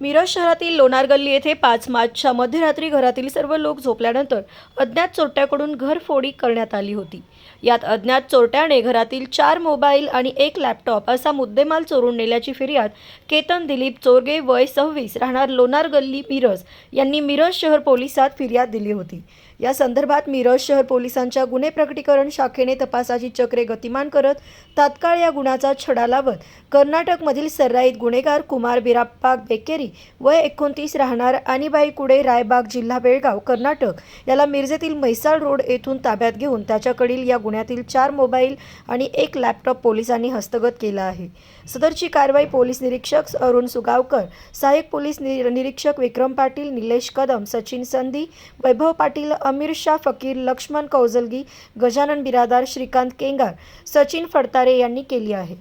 मिरज शहरातील लोणार गल्ली येथे पाच मार्चच्या मध्यरात्री घरातील सर्व लोक झोपल्यानंतर अज्ञात चोरट्याकडून घरफोडी करण्यात आली होती. यात अज्ञात चोरट्याने घरातील चार मोबाईल आणि एक लॅपटॉप असा मुद्देमाल चोरून नेल्याची फिर्याद केतन दिलीप चोरगे वय सव्वीस राहणार लोणार गल्ली मिरज यांनी मिरज शहर पोलिसात फिर्याद दिली होती. या संदर्भात मिरज शहर पोलिसांच्या गुन्हे प्रकटीकरण शाखेने तपासाची चक्रे गतिमान करत तात्काळ या गुन्ह्याचा छडा लावत कर्नाटकमधील सर्राईत गुन्हेगार कुमार बिराप्पा बेकेरी वय एकोणतीस राहणार अनिबाई कुडे रायबाग जिल्हा बेळगाव कर्नाटक याला मिरजेतील म्हैसाळ रोड येथून ताब्यात घेऊन त्याच्याकडील या गुन्ह्यातील चार मोबाईल आणि एक लॅपटॉप पोलिसांनी हस्तगत केला आहे. सदरची कारवाई पोलीस निरीक्षक अरुण सुगावकर सहाय्यक पोलीस निरीक्षक विक्रम पाटील निलेश कदम सचिन संधी वैभव पाटील अमीर शाह फकीर लक्ष्मण कौजलगी गजानन बिरादार श्रीकांत केंगार सचिन फडतारे यांनी केली आहे.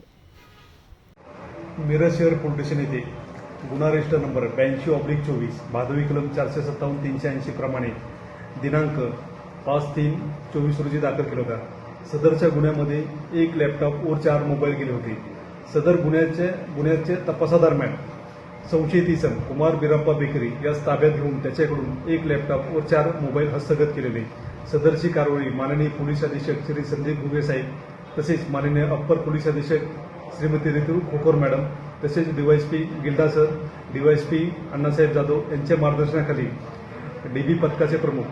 मिरज शहर पोलीस स्टेशन येथे गुन्हा रजिस्टर नंबर ब्याऐंशी ऑब्लिक चोवीस भादवी कलम चारशे सत्तावन्न तीनशे ऐंशी प्रमाणे दिनांक पाच तीन चोवीस रोजी दाखल केला होता. सदरच्या गुन्ह्यामध्ये एक लॅपटॉप व चार मोबाईल गेले होते. सदर गुन्ह्याच्या गुन्ह्याचे तपासादरम्यान संशयित इसम कुमार बिराप्पा बेकरी यास ताब्यात घेऊन त्याच्याकडून एक लॅपटॉप व चार मोबाईल हस्तगत केलेले. सदरची कारवाई माननीय पोलीस अधीक्षक श्री संदीप घुगे साहेब तसेच माननीय अप्पर पोलीस अधीक्षक श्रीमती रितू खोकर मॅडम तसेच DYSP Gilda sir DYSP Annasaheb Jadhav यांच्या मार्गदर्शनाखाली डीबी पथकाचे प्रमुख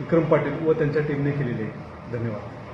विक्रम पाटील व त्यांच्या टीमने केलेले आहे. धन्यवाद